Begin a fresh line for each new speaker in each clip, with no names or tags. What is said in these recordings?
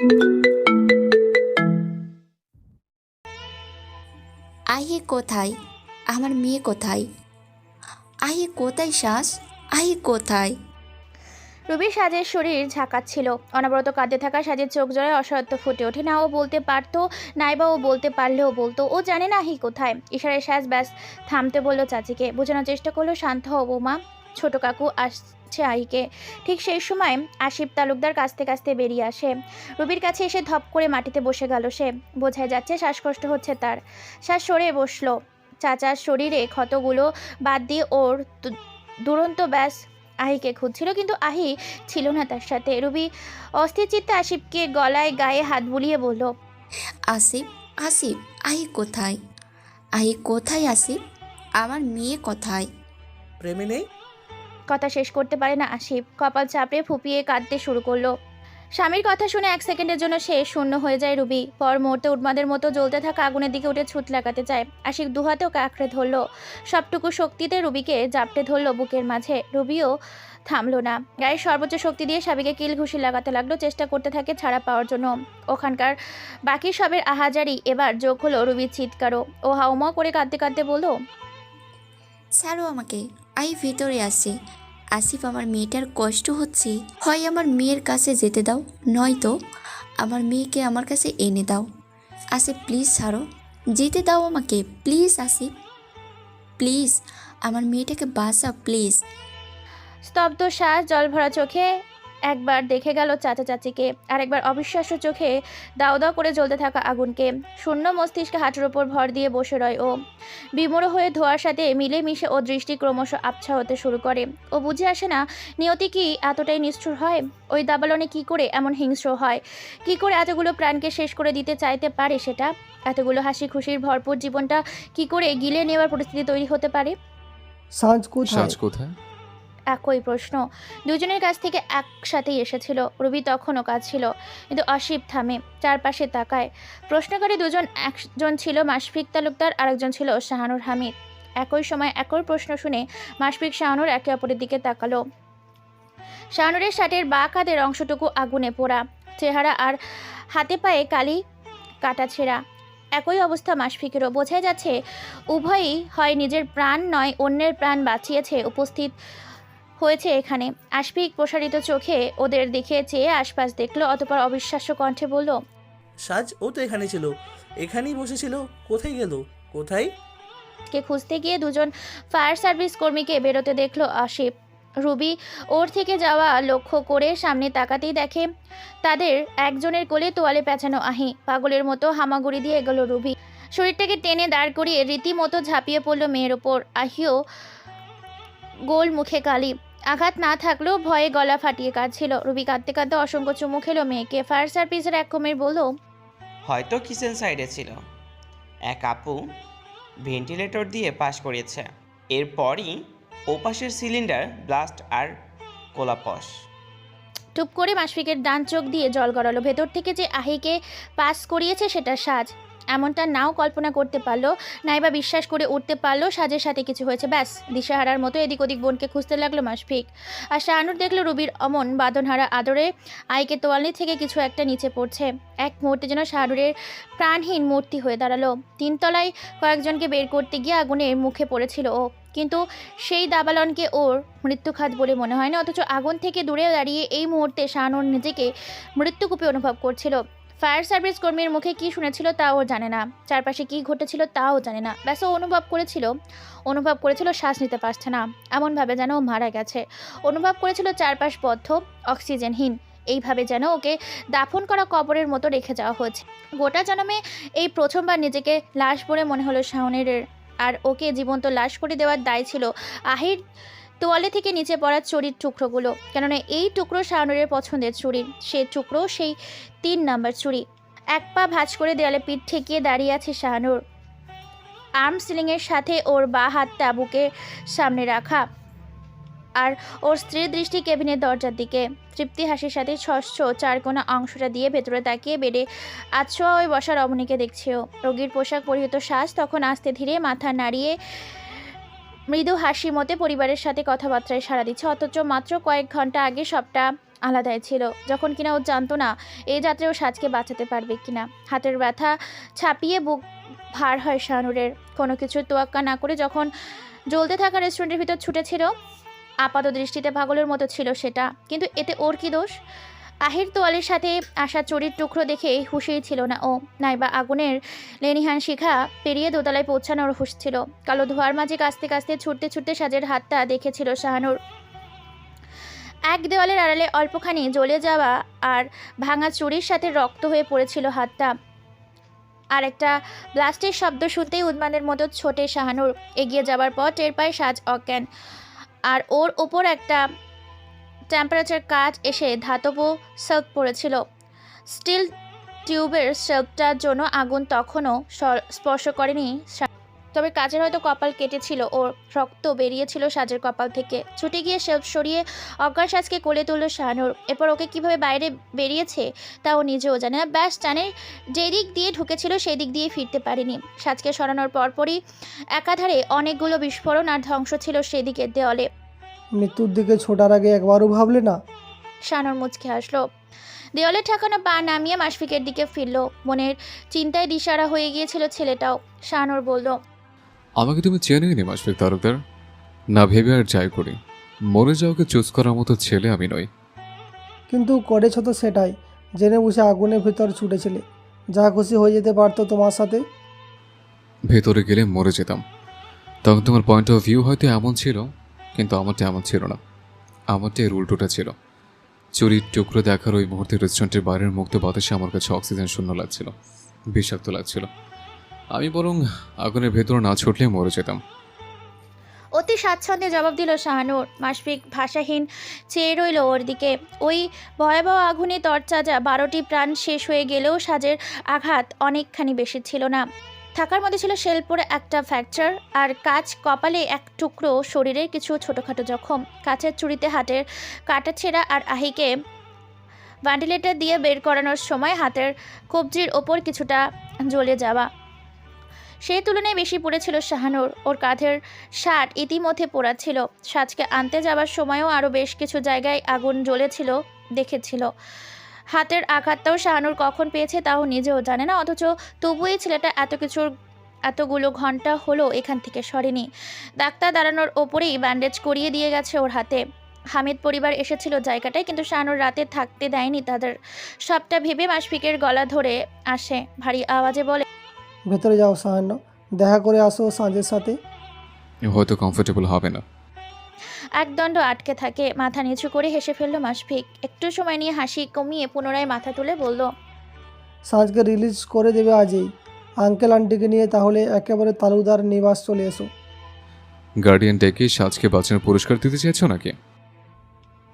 আইয়ে কোথায়? আমার মেয়ে কোথায়? আইয়ে কোথায় শ্বাস আইয়ে কোথায়?
রুবির সাজের শরীর ঝাঁকাচ্ছিল। অনবরত কাঁদতে থাকা সাজের চোখ জোড়ায় অসহায়ত্ব ফুটে ওঠে। না, ও বলতে পারতো, নাইবা ও বলতে পারলেও বলতো। ও জানে না হি কোথায়। ইশারায় সাজ ব্যাস থামতে বলল চাচিকে। বোঝানোর চেষ্টা করল শান্ত হও বৌমা। ছোট কাকু আসছে আহিকে ঠিক সেই সময় আশিফ তালুকদার কাছতে কাছতে বেরিয়ে আসে। রুবির কাছে এসে ধপ করে মাটিতে বসে গেল সে। বোঝাই যাচ্ছে শ্বাসকষ্ট হচ্ছে তার। শ্বাস সরে বসল। চাচার শরীরে ক্ষতগুলো বাদ দিয়ে ওর দুরন্ত ব্যাস আহিকে খুঁজছিল কিন্তু আহি ছিল না তার সাথে। রুবি অস্থির চিত্তে আশিফকে গলায় গায়ে হাত বুলিয়ে বলল
আসিফ আসিফ আই কোথায়? আই কোথায় আসিফ? আমার মেয়ে কোথায়?
প্রেমে নেই?
কথা শেষ করতে পারে না আশিফ কপাল চাপড়ে ফুপিয়ে কাঁদতে শুরু করল। স্বামীর কথা শুনে এক সেকেন্ডের জন্য সে শূন্য হয়ে যায় রুবি। পর মুহূর্তে উন্মাদের মতো জ্বলতে থাকা আগুনের দিকে উঠে ছুট লাগাতে চায়। আশিক দুহাতে ওকে আঁকড়ে ধরলো। সবটুকু শক্তিতে রুবিকে জাপটে ধরলো বুকের মাঝে। রুবিও থামলো না। গায়ের সর্বোচ্চ শক্তি দিয়ে স্বামীকে কিল ঘুষি লাগাতে লাগল, চেষ্টা করতে থাকে ছাড়া পাওয়ার জন্য। ওখানকার বাকি সবের আহাজারি এবার যোগ হলো রুবির চিৎকারও। ও হাউমা করে কাঁদতে কাঁদতে বলল,
ছাড়ো আমাকে আই ভিতরে আসে আসিফ আমার মেয়েটার কষ্ট হচ্ছে। হয় আমার মেয়ের কাছে যেতে দাও, নয়তো আমার মেয়েকে আমার কাছে এনে দাও। আসিফ প্লিজ ছাড়ো। যেতে দাও আমাকে প্লিজ আসিফ। প্লিজ আমার মেয়েটাকে বাঁচাও প্লিজ
স্তব্ধ শ্বাস, জল ভরা চোখে একবার দেখে গেল চাচা চাচিকে আরেকবার অবিশ্বাস্য চোখে দাও দাও করে জ্বলতে থাকা আগুনকে। শূন্য মস্তিষ্কে হাঁটুর ওপর ভর দিয়ে বসে রয় ও। বিমূঢ় হয়ে ধোয়ার সাথে মিলে মিশে ও দৃষ্টি ক্রমশ আবছা হতে শুরু করে। ও বুঝে আসে না নিয়তি কি এতটাই নিষ্ঠুর হয়? ওই দাবালনে কি করে এমন হিংস্র হয়? কি করে এতগুলো প্রাণকে শেষ করে দিতে চাইতে পারে সেটা? এতগুলো হাসি খুশির ভরপুর জীবনটা কি করে গিলে নেওয়ার পরিস্থিতি তৈরি হতে পারে?
সাজ কোথায়?
সাজ কোথায়?
একই প্রশ্ন। দুজনের কাছ থেকে একসাথেই এসেছিল। রবি তখনও কাজ ছিল কিন্তু অশিব থামে, চারপাশে তাকায়। প্রশ্নকারী দুজন, একজন ছিল মাসফিক তালুকদার, আরেকজন ছিল শাহানুর হামিদ। একই সময় একই প্রশ্ন শুনে মাসফিক শাহানুর একে অপরের দিকে তাকালো। শাহানুরের শার্টের বা কাদের অংশটুকু আগুনে পোড়া, চেহারা আর হাতে পায়ে কালি কাটা ছেঁড়া। একই অবস্থা মাসফিকেরও বোঝাই যাচ্ছে, উভয়ই হয় নিজের প্রাণ নয়, অন্যের প্রাণ বাঁচিয়েছে, উপস্থিত হয়েছে এখানে। আশফিক প্রসারিত চোখে ওদের দিকে চেয়ে আশপাশ দেখল অতপর অবিশ্বাস্য কণ্ঠে বলল
সাজ ও তো এখানে ছিল। এখানেই বসেছিল। কোথায় গেল? কোথায়?
কে খুঁজতে গিয়ে দুজন ফায়ার সার্ভিস কর্মীকে বেরোতে দেখল আশিফ। রুবি ওর থেকে যাওয়া লক্ষ্য করে সামনে তাকাতেই দেখে তাদের একজনের কোলে তোয়ালে পেঁচানো আহি। পাগলের মতো হামাগুড়ি দিয়ে এগোলো রুবি। শরীরটাকে টেনে দাঁড় করিয়ে রীতিমতো ঝাঁপিয়ে পড়ল মেয়ের ওপর। আহিও গোল মুখে কালি। আঘাত না থাকলেও ভয়ে গলা ফাটিয়ে কাঁদছিল। রুবি কাঁদতে কাঁদতে অসংখ্য চুমু খেলো মেয়েকে। ফায়ার সার্ভিসের এক কমের বলল
হয়তো কিচেন সাইডে ছিল। এক আপু ভেন্টিলেটর দিয়ে পাস করেছে এরপরই ওপাশের সিলিন্ডার ব্লাস্ট আর কোলাপস।
টুপ করে মাসফিকের ডান চোখ দিয়ে জল গড়ালো। ভেতর থেকে যে আহিকে পাস করিয়েছে সেটা সাজ। এমনটা নাও কল্পনা করতে পারল, নাইবা বিশ্বাস করে উঠতে পারল সাজের সাথে কিছু হয়েছে। ব্যাস, দিশাহারার মতো এদিক ওদিক বোনকে খুঁজতে লাগল মাসফিক। আর শাহানুর দেখল রুবির অমন বাদনহারা আদরে, আইকে তোয়ালনি থেকে কিছু একটা নিচে পড়ছে। এক মুহূর্তে যেন শাহানুরের প্রাণহীন মূর্তি হয়ে দাঁড়াল। তিনতলায় কয়েকজনকে বের করতে গিয়ে আগুনের মুখে পড়েছিল ও। কিন্তু সেই দাবালনকে ওর মৃত্যুখাত বলে মনে হয় না, অথচ আগুন থেকে দূরে দাঁড়িয়ে এই মুহূর্তে শাহানুর নিজেকে মৃত্যুকূপে অনুভব করছিল। ফায়ার সার্ভিস কর্মীর মুখে কি শুনেছিল তাও জানে না। চারপাশে কি ঘটেছিল তাও জানে না। ব্যাস অনুভব করেছিল। অনুভব করেছিল শ্বাস নিতে পারছে না। এমনভাবে যেন ও মারা গেছে। অনুভব করেছিল চারপাশ বদ্ধ, অক্সিজেনহীন। এইভাবে যেন ওকে দাফন করা কবরের মতো রেখে যাওয়া হয়েছে। গোটা জনমে এই প্রথমবার নিজেকে লাশ বলে মনে হলো শাহনের আর ওকে জীবন্ত লাশ করে দেওয়ার দায় ছিল আহির তোয়ালে থেকে নিচে পড়া চুরির টুকরোগুলো, কেননা এই টুকরো শাহনুরের পছন্দের চুরি সে টুকরো সেই তিন নাম্বার চুরি এক পা ভাঁজ করে দেয়ালে পিঠ ঠেকিয়ে দাঁড়িয়ে আছে শাহানুর। আর্ম সিলিংয়ের সাথে ওর বা হাতটা বুকের সামনে রাখা আর ওর স্ত্রীর দৃষ্টি কেবিনের দরজার দিকে। তৃপ্তি হাসির সাথে ষষ্ঠ চারকোনা অংশটা দিয়ে ভেতরে তাকিয়ে বেডে আছোয়া ওই বসার রমণীকে দেখছেও রোগীর পোশাক পরিহিত শ্বাস তখন আস্তে ধীরে মাথা নাড়িয়ে মৃদু হাসি মতে পরিবারের সাথে কথাবার্তায় সাড়া দিচ্ছে, অথচ মাত্র কয়েক ঘণ্টা আগে সবটা আলাদাই ছিল। যখন কিনা ও জানতো না এই যাত্রে ও সাজকে বাঁচাতে পারবে কিনা। হাতের ব্যথা ছাপিয়ে বুক ভার হয় শাহানুরের। কোনো কিছুর তোয়াক্কা না করে যখন জ্বলতে থাকা রেস্টুরেন্টের ভিতর ছুটেছিল, আপাত দৃষ্টিতে পাগলের মতো ছিল সেটা। কিন্তু এতে ওর কি দোষ? আহির তোয়ালের সাথে আসা চড়ির টুকরো দেখে হুশেই ছিল না ও। নাইবা আগুনের লেনিহান শিখা পেরিয়ে দোতলায় পৌঁছানোর হুশ ছিল। কালো ধোয়ার মাঝে কাস্তে কাস্তে ছুটতে ছুটতে সাজের হাতটা দেখেছিল শাহানুর। এক দেওয়ালের আড়ালে অল্পখানি জ্বলে যাওয়া আর ভাঙা চুরির সাথে রক্ত হয়ে পড়েছিল হাতটা। আর একটা ব্লাস্টের শব্দ শুনতেই উদ্মানের মতো ছোটে শাহানুর। এগিয়ে যাবার পর টের পায় সাজ অজ্ঞান। আর ওর ওপর একটা টেম্পারেচার কাজ এসে ধাতব সেলফ পড়েছিল। স্টিল টিউবের সেলফটার জন্য আগুন তখনও স্পর্শ করেনি তবে কাজের হয়তো কপাল কেটেছিল ওর রক্ত বেরিয়েছিল সাজের কপাল থেকে। ছুটে গিয়ে সেলফ সরিয়ে অজ্ঞান সাজকে কোলে তুলল শাহানুর। এরপর ওকে কীভাবে বাইরে বেরিয়েছে তা ও নিজেও জানে না। ব্যাস, জানে যেদিক দিয়ে ঢুকেছিল সেই দিক দিয়ে ফিরতে পারেনি। সাজকে সরানোর পরপরই একাধারে অনেকগুলো বিস্ফোরণ আর ধ্বংস ছিল সেদিকের দেওয়ালে।
মৃত্যুর দিকে ছোটার আগে একবারও ভাবলে না।
শানর মুচকে আসলো দেওয়ালে ঠেকানো পা নামিয়ে মাসফিকের দিকে ফিরল। মনের চিন্তায় দিশারা হয়ে গিয়েছিল ছেলেটাও। শানর বলল
আমাকে তুমি চেনে নি মাসফিক তারকদার? না ভেবে আর যাই করি। মরে যাওয়াকে চুজ করার মতো ছেলে আমি নই।
কিন্তু করেছ তো সেটাই। জেনে বুঝে আগুনের ভেতর ছুটেছিলে। যা খুশি হয়ে যেতে পারতো তোমার সাথে।
ভেতরে গেলে মরে যেতাম। তখন তোমার পয়েন্ট অফ ভিউ হয়তো এমন ছিল। কিন্তু আমারটা এমন ছিল না। আমারটা এর উল্টোটা ছিল। চুরির টুকরো দেখার ওই মুহূর্তে রেস্টুরেন্টের বাইরের মুক্ত বাতাসে আমার কাছে অক্সিজেন শূন্য লাগছিল, বিষাক্ত লাগছিল। আমি বরং আগুনের ভেতরে না ছুটলে মরে যেতাম।
অতি স্বাচ্ছন্দ্যে জবাব দিল শাহানুর। মাসফিক ভাষাহীন চেয়ে রইল ওর দিকে। ওই ভয়াবহ আগুনে তরচাজা বারোটি প্রাণ শেষ হয়ে গেলেও সাজের আঘাত অনেকখানি বেশি ছিল না। থাকার মধ্যে ছিল শেলপুরে একটা ফ্র্যাকচার আর কাজ কপালে এক টুকরো শরীরের কিছু ছোটোখাটো জখম। কাছের চুরিতে হাটের কাটা ছেঁড়া আর আহিকে ভেন্টিলেটর দিয়ে বের করানোর সময় হাতের কবজির ওপর কিছুটা জ্বলে যাওয়া। সেই তুলনায় বেশি পড়েছিল শাহানুর। ওর কাঁধের শার্ট ইতিমধ্যে পোড়া ছিল। সাজকে আনতে যাওয়ার সময়ও আরও বেশ কিছু জায়গায় আগুন জ্বলেছিল, দেখেছিল। হাতের আঘাতটাও শাহানুর কখন পেয়েছে তাও নিজেও জানে না অথচ তবু এই ছেলেটা এত কিছুর এতগুলো ঘণ্টা হলো এখান থেকে সরেনি। ডাক্তার দাঁড়ানোর ওপরেই ব্যান্ডেজ করিয়ে দিয়ে গেছে ওর হাতে। হামিদ পরিবার এসেছিল জায়গাটায় কিন্তু শাহানুর রাতে থাকতে দেয়নি তাদের। সবটা ভেবে মাসফিকের গলা ধরে আসে ভারী আওয়াজে বলে
ভেতরে যাও সাহান্য দেখা করে আসো সাঁঝের সাথে।
হয়তো কমফোর্টেবল হবে না।
একদণ্ড আটকে থাকে। মাথা নিচু করে হেসে ফেলল মাসফিক। একটু সময় নিয়ে হাসি কমিয়ে পুনরায় মাথা তুলে বলল
সাজকে রিলিজ করে দেবে আজই। আঙ্কেল আন্টিকে নিয়ে তাহলে একেবারে তালুদার নিবাস চলে এসো।
গার্ডিয়ান ডেকে সাজকে বাঁচানোর পুরস্কার দিতে চাইছো নাকি?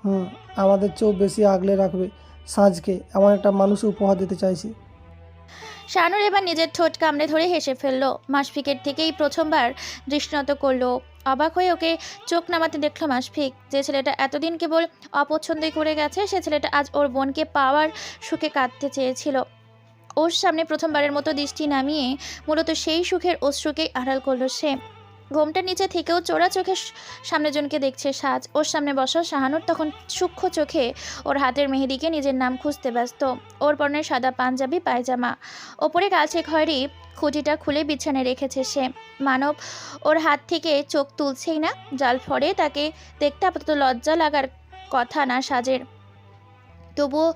হুম আমাদের চোখ বেশি আগলে রাখবে। সাজকে এমন একটা মানুষ উপহার দিতে চাইছি।
শানুর এবার নিজের ঠোঁট কামড়ে ধরে হেসে ফেলল। মাসফিকের থেকেই প্রথমবার দৃষ্টিনত করল। অবাক হয়ে ওকে চোখ নামাতে দেখলাম আশফিক। যে ছেলেটা এতদিন কেবল অপছন্দই করে গেছে, সে ছেলেটা আজ ওর বোনকে পাওয়ার সুখে কাঁদতে চেয়েছিল। ওর সামনে প্রথমবারের মতো দৃষ্টি নামিয়ে মূলত সেই সুখের অশ্রুকেই আড়াল করল সে। ঘোমটার নিচে থেকেও চোরা চোখে সামনে জনকে দেখছে সাজ। ওর সামনে বসা শাহানুর তখন সূক্ষ্ম চোখে ওর হাতের মেহেদিকে নিজের নাম খুঁজতে ব্যস্ত। ওর পরনে সাদা পাঞ্জাবি, পায়জামা। ওপরে কাছে খয়েরি খুঁটিটা খুলে বিছানায় রেখেছে সে। মানব ওর হাত থেকে চোখ তুলছেই না, জাল ফরে তাকে দেখতে আপাতত লজ্জা লাগার কথা না সাজের। তবুও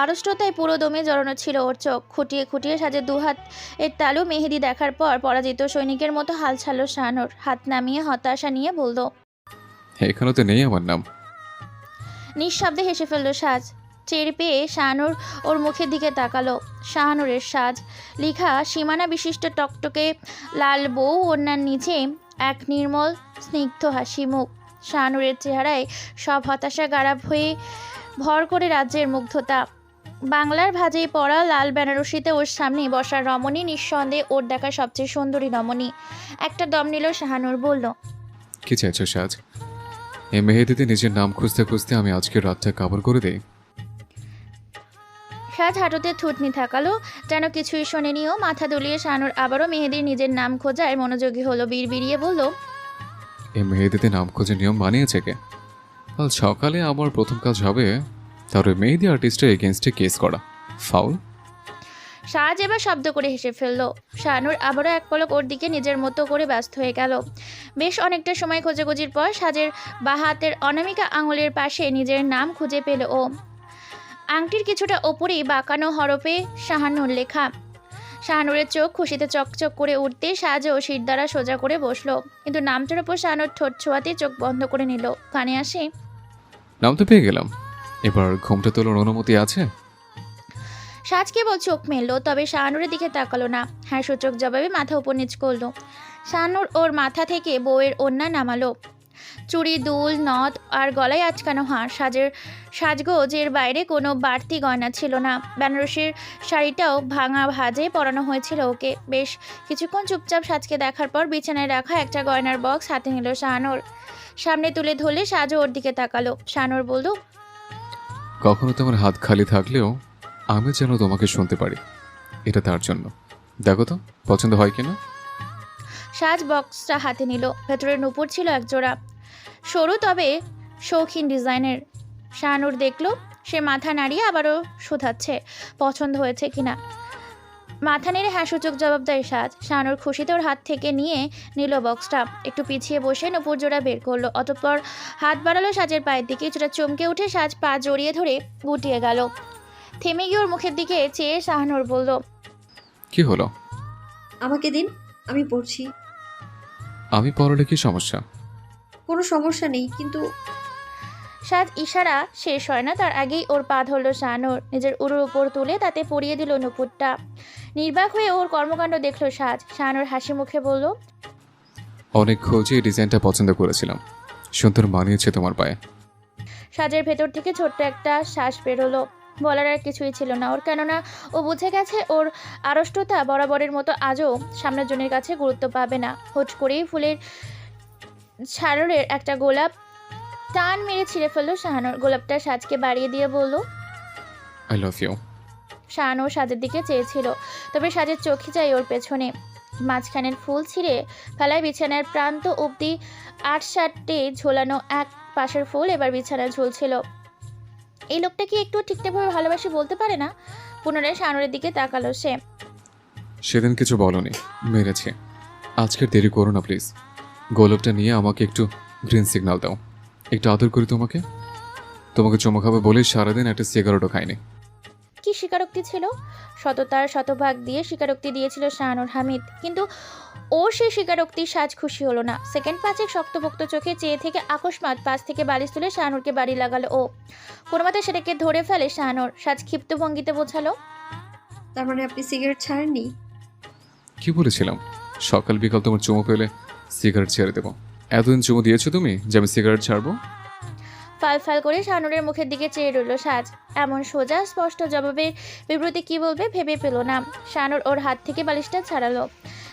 আড়ষ্টতায় পুরো দমে জড়ানো ছিল ওর চোখ। খুঁটিয়ে খুঁটিয়ে সাজের দুহাত এর তালু মেহেদি দেখার পর পরাজিত সৈনিকের মতো হাল ছাড়ল শাহানুর হাত নামিয়ে হতাশা নিয়ে বলল
এখানে তো নেই আমার নাম।
নিঃশব্দে হেসে ফেলল সাজ। টের পেয়ে শাহানুর ওর মুখের দিকে তাকালো। শাহানুরের সাজ লিখা সীমানা বিশিষ্ট টকটকে লাল বউ ওনার নিচে এক নির্মল স্নিগ্ধ হাসি মুখ। শাহানুরের চেহারায় সব হতাশা গাড়াব হয়ে ভর করে রাজ্যের মুগ্ধতা। বাংলার ভাজেই পড়া লাল বেনারসিতে ওর সামনে বসার রমণী নিঃসন্দেহে ওর দেখা সবচেয়ে সুন্দরী রমণী। একটা দম নিল শাহানুর বলল
কি চাইছো সাজ? এই মেহেদিতে নিজের নাম খুঁজতে খুঁজতে আমি আজকের রাতটা কাভার করে দেই?
সাজ হাঁটুতে থুতনি থাকালো যেন কিছুই শোনেনিও মাথা দুলিয়ে শাহানুর আবারও মেহেদির নিজের নাম খোঁজায় মনোযোগী হলো বিড়বিড়িয়ে বলল
এই মেহেদিতে নাম খোঁজে নিয়ম বানিয়েছে কে? কাল সকালে আমার প্রথম কাজ হবে তার ওই মেহেদি আর্টিস্টের এগেনস্টে কেস করা। ফাউল
সাজ এবার শব্দ করে হেসে ফেলল। শাহানুর আবারও এক পলক ওর দিকে নিজের মতো করে ব্যস্ত হয়ে গেল। বেশ অনেকটা সময় খোঁজাখুঁজির পর সাজের বা হাতের অনামিকা আঙুলের পাশে নিজের নাম খুঁজে পেল ও। আংটির কিছুটা ওপরেই বাঁকানো হরপে শাহানুর লেখা। শাহানুরের চোখ খুশিতে চকচক করে উঠতে সাজও শির দ্বারা সোজা করে বসল। কিন্তু নামটার ওপর শাহানুর ঠোঁট ছোঁয়াতে চোখ বন্ধ করে নিল। কানে আসে
নাম তো পেয়ে গেলাম। এবার ঘুমটা তোলার অনুমতি আছে?
সাজ কেবল চোখ মেললো, তবে শাহানুরের দিকে তাকালো না। হ্যাঁ সূচক জবাবে মাথা উপর নিচ করল। শাহানুর ওর মাথা থেকে বউয়ের ওন্না নামালো। চুড়ি দুল নথ আর গলায় আটকানো হাড় সাজের সাজগোজের বাইরে কোনো বাড়তি গয়না ছিল না। বেনারসির শাড়িটাও ভাঙা ভাজে পরানো হয়েছিল ওকে। বেশ কিছুক্ষণ চুপচাপ সাজকে দেখার পর বিছানায় রাখা একটা গয়নার বক্স হাতে নিল শাহানুর। সামনে তুলে ধরলে সাজও ওর দিকে তাকালো। শাহানুর বলল
কখনো তোমার হাত খালি থাকলেও আমি যেন তোমাকে শুনতে পারি। এটা তার জন্য। দেখো তো পছন্দ হয় কিনা?
সাজ বক্সটা হাতে নিল। ভেতরে নুপুর ছিল এক জোড়া সরু তবে শৌখিন ডিজাইনের। শাহানুর দেখল সে মাথা নাড়িয়ে আবারও শুধাচ্ছে পছন্দ হয়েছে কিনা। মাথা নেড়ে হ্যাঁ সূচক জবাব দেয় সাজ শাহানুর খুশিতে ওর হাত থেকে নিয়ে নিল বক্সটা। একটু পিছিয়ে বসে নুপুর জোড়া বের করল অতঃপর হাত বাড়ালো সাজের পায়ের দিকে কিছুটা চমকে উঠে সাজ পা জড়িয়ে ধরে গুটিয়ে গেল। থেমে গিয়ে ওর মুখের দিকে চেয়ে শাহানুর বলল
কি হলো?
আমাকে দিন আমি পড়ছি।
আমি পড়ালে কি সমস্যা?
কোনো সমস্যা নেই কিন্তু
সাজ ইশারা শেষ হয় না। তার আগেই ওর পা ধরল শাহানুর। নিজের উড়ুর উপর তুলে তাতে পরিয়ে দিল নুপুরটা। নির্বাক হয়ে ওর কর্মকাণ্ড দেখল সাজ। শাহানুর হাসি মুখে বলল
অনেক খোঁজে ডিজাইনটা পছন্দ করেছিলাম। সুন্দর মানিয়েছে তোমার পায়ে।
সাজের ভেতর থেকে ছোট্ট একটা শ্বাস বেরোলো। বলার আর কিছুই ছিল না ওর কেননা ও বুঝে গেছে ওর আড়ষ্টতা বরাবরের মতো আজও সামনের জনের কাছে গুরুত্ব পাবে না। হুট করেই ফুলের ছাড়ের একটা গোলাপ টান মেরে ছিঁড়ে ফেলল শাহানুর। গোলাপটা সাজকে বাড়িয়ে দিয়ে বলল
আই লাভ ইউ
শাহানুর সাজের দিকে চেয়েছিল তবে সাজের চোখে যায় ওর পেছনে। মাঝখানের ফুল ছিঁড়ে ফেলায় বিছানার প্রান্ত অবধি আট সাতটে ঝোলানো এক পাশের ফুল এবার বিছানায় ঝুলছিল। এই লোকটা কি একটু ঠিকঠাকভাবে ভালোবাসি বলতে পারে না? পুনরায় শাহানুরের দিকে তাকালো সে।
সেদিন কিছু বলনি মেরেছে। আজকের দেরি করো না প্লিজ গোলাপটা নিয়ে আমাকে একটু গ্রিন সিগন্যাল দাও। একটু আদর করি তোমাকে। তোমাকে চমক খাবে বলে সারাদিন একটা সিগারেটও খাইনি।
কি স্বীকারোক্তি ছিল? সততার শতভাগ দিয়ে স্বীকারোক্তি দিয়েছিল শাহানুর হামিদ। কিন্তু ও সেই স্বীকারোক্তির সাজ খুশি হলো না। সেকেন্ড পাঁচেক শক্তপোক্ত চোখে চেয়ে থেকে আকস্মাত পাশ থেকে বালিশ তুলে শাহানুরকে বাড়ি লাগালো ও। কোনো মতে সেটাকে ধরে ফেলে শাহানুর। সাজ ক্ষিপ্ত ভঙ্গিতে বোঝালো
তার মানে আপনি সিগারেট ছাড়েননি?
কি বলেছিলাম? সকাল বিকাল তোমার চুমো পেলে সিগারেট ছেড়ে দেবো। এতদিন চুমো দিয়েছ তুমি যে আমি সিগারেট ছাড়বো?
ফাল ফাল করে শাহানুরের মুখের দিকে চেয়ে রইল সাজ। এমন সোজা স্পষ্ট জবাবের বিবৃতি কি বলবে ভেবে পেল না। শানুর ওর হাত থেকে বালিশটা ছাড়ালো।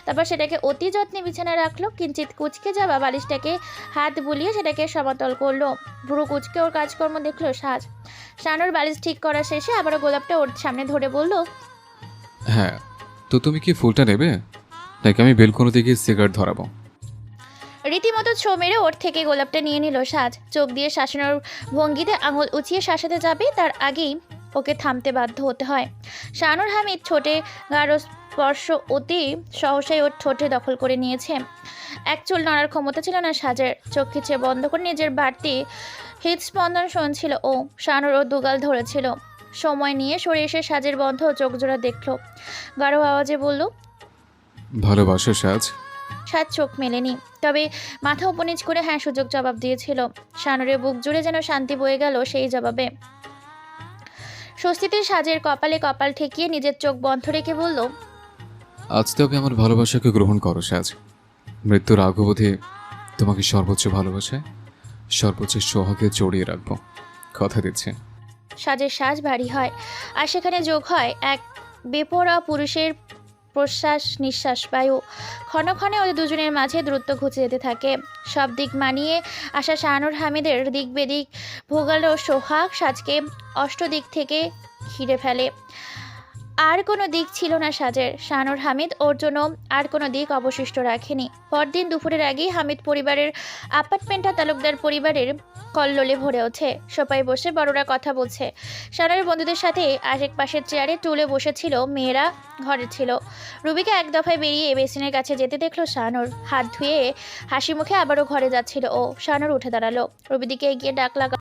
তারপর সেটাকে অতি যত্নে বিছানায় রাখল কিঞ্চিত কুচকে যাওয়া বালিশটাকে হাত বুলিয়ে সেটাকে সমতল করল। ভুরু কুচকে ওর কাজকর্ম দেখল সাজ। শানুর বালিশ ঠিক করা শেষে আবারও গোলাপটা ওর সামনে ধরে বলল
হ্যাঁ তো তুমি কি ফুলটা নেবে? নাকি আমি বেলকনিতে গিয়ে সিগারেট ধরাবো?
রীতিমতো ছো মেরে ওর থেকে গোলাপটা নিয়ে নিল সাজ। চোখ দিয়ে শাসনের ভঙ্গিতে আঙুল উঁচিয়ে শাসাতে যাবে, তার আগেই ওকে থামতে বাধ্য হতে হয়। শাহানুর হামিদ ছোটে গাঢ় স্পর্শ অতি সহসাই ওর ঠোঁটে দখল করে নিয়েছে। এক চুল নড়ার ক্ষমতা ছিল না সাজের। চোখ খিচে বন্ধ করে নিজের বাড়তি হৃদস্পন্দন শুনছিল ও। শাহানুর ও দুগাল ধরেছিল। সময় নিয়ে সরে এসে সাজের বন্ধ চোখ জোড়া দেখল। গাঢ় আওয়াজে বলল,
ভালোবাসো সাজ।
সাত চোখ মেলেনি। তবে মাথা উপনিচ করে হ্যাঁ সুযোগ জবাব দিয়েছিল। শানুরের বুক জুড়ে যেন শান্তি বয়ে গেল সেই জবাবে। স্বস্তিতে সাজের কপালে কপাল ঠেকিয়ে নিজের চোখ বন্ধ রেখে বলল
আজ তবে আমার ভালোবাসাকে গ্রহণ করো সাজ। মৃত্যুর আগ্রবোধে তোমাকে সর্বোচ্চ ভালোবাসায় সর্বোচ্চ সোহাগে জড়িয়ে রাখব কথা দিচ্ছে।
সাজের সাজ ভারী হয় আর সেখানে যোগ হয় এক বেপরা পুরুষের প্রশ্বাস, নিঃশ্বাস, বায়ু। ক্ষণ ক্ষণে ওদের দুজনের মাঝে দ্রুত ঘুচে যেতে থাকে। সব দিক মানিয়ে আসা শাহানুর হামিদের দিক বেদিক ভোগালো সোহাগ সাজকে অষ্টদিক থেকে ঘিরে ফেলে। আর কোনো দিক ছিল না সাজের। শাহানুর হামিদ ওর জন্য আর কোনো দিক অবশিষ্ট রাখেনি। পরদিন দুপুরের আগেই হামিদ পরিবারের অ্যাপার্টমেন্টটা তালুকদার পরিবারের কল্লোলে ভরে ওঠে। সোপায় বসে বড়রা কথা বলছে। শানোরের বন্ধুদের সাথে আশেক পাশের চেয়ারে টুলে বসেছিল মেয়েরা, ঘরে ছিল। রুবিকে এক দফায় বেরিয়ে বেসিনের কাছে যেতে দেখল শানোর। হাত ধুয়ে হাসি মুখে আবারও ঘরে যাচ্ছিল ও। শানোর উঠে দাঁড়াল। রুবিদিকে এগিয়ে ডাক লাগা